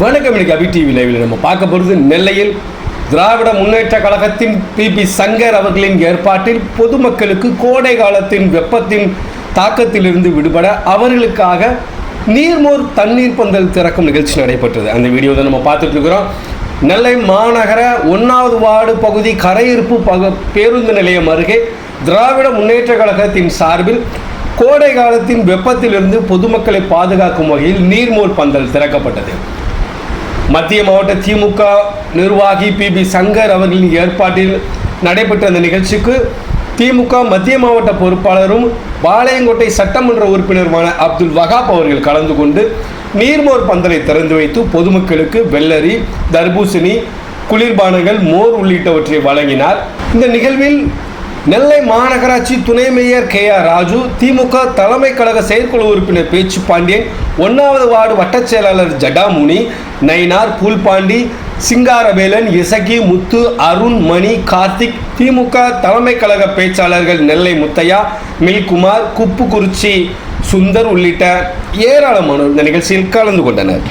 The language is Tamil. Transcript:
வணக்கம் இன்னைக்கு அபி டிவி லைவில் நம்ம பார்க்க போகிறது நெல்லையில் திராவிட முன்னேற்ற கழகத்தின் பிபி சங்கர் அவர்களின் ஏற்பாட்டில் பொதுமக்களுக்கு கோடை காலத்தின் வெப்பத்தின் தாக்கத்திலிருந்து விடுபட அவர்களுக்காக நீர்மோர் தண்ணீர் பந்தல் திறக்கும் நிகழ்ச்சி நடைபெற்றது. அந்த வீடியோ நம்ம பார்த்துட்டு இருக்கிறோம். நெல்லை மாநகர ஒன்றாவது வார்டு பகுதி கரையிருப்பு பக பேருந்து நிலையம் அருகே திராவிட முன்னேற்ற கழகத்தின் சார்பில் கோடை காலத்தின் வெப்பத்திலிருந்து பொதுமக்களை பாதுகாக்கும் வகையில் நீர்மோர் பந்தல் திறக்கப்பட்டது. மத்திய மாவட்ட திமுக நிர்வாகி பி பி சங்கர் அவர்களின் ஏற்பாட்டில் நடைபெற்ற அந்த நிகழ்ச்சிக்கு திமுக மத்திய மாவட்ட பொறுப்பாளரும் பாளையங்கோட்டை சட்டமன்ற உறுப்பினருமான அப்துல் வகாப் அவர்கள் கலந்து கொண்டு நீர்மோர் பந்தலை திறந்து வைத்து பொதுமக்களுக்கு வெள்ளரி தர்பூசணி குளிர்பானங்கள் மோர் உள்ளிட்டவற்றை வழங்கினார். இந்த நிகழ்வில் நெல்லை மாநகராட்சி துணை mayor K R Raju DMK தலைமை கழக செயற்குழு உறுப்பினர் பேச்சு பாண்டியன் ஒன்றாவது வார்டு வட்டச் செயலாளர் ஜடாமுனி நயினார் பூல்பாண்டி சிங்காரவேலன் இசகி முத்து அருண் மணி கார்த்திக் திமுக தலைமை கழக பேச்சாளர்கள் நெல்லை முத்தையா மில்குமார் குப்புக்குறிச்சி சுந்தர் உள்ளிட்ட ஏராளமானோர் இந்த நிகழ்ச்சியில் கலந்து கொண்டனர்.